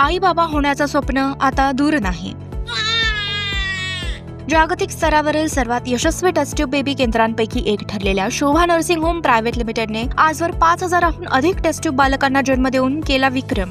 आई बाबा होण्याचं स्वप्न आता दूर नाही. जागतिक स्तरावरील सर्वात यशस्वी टेस्ट्यूब बेबी केंद्रांपैकी एक ठरलेल्या शोभा नर्सिंग होम प्रायव्हेट लिमिटेडने आजवर पाच हजाराहून अधिक टेस्ट्यूब बालकांना जन्म देऊन केला विक्रम.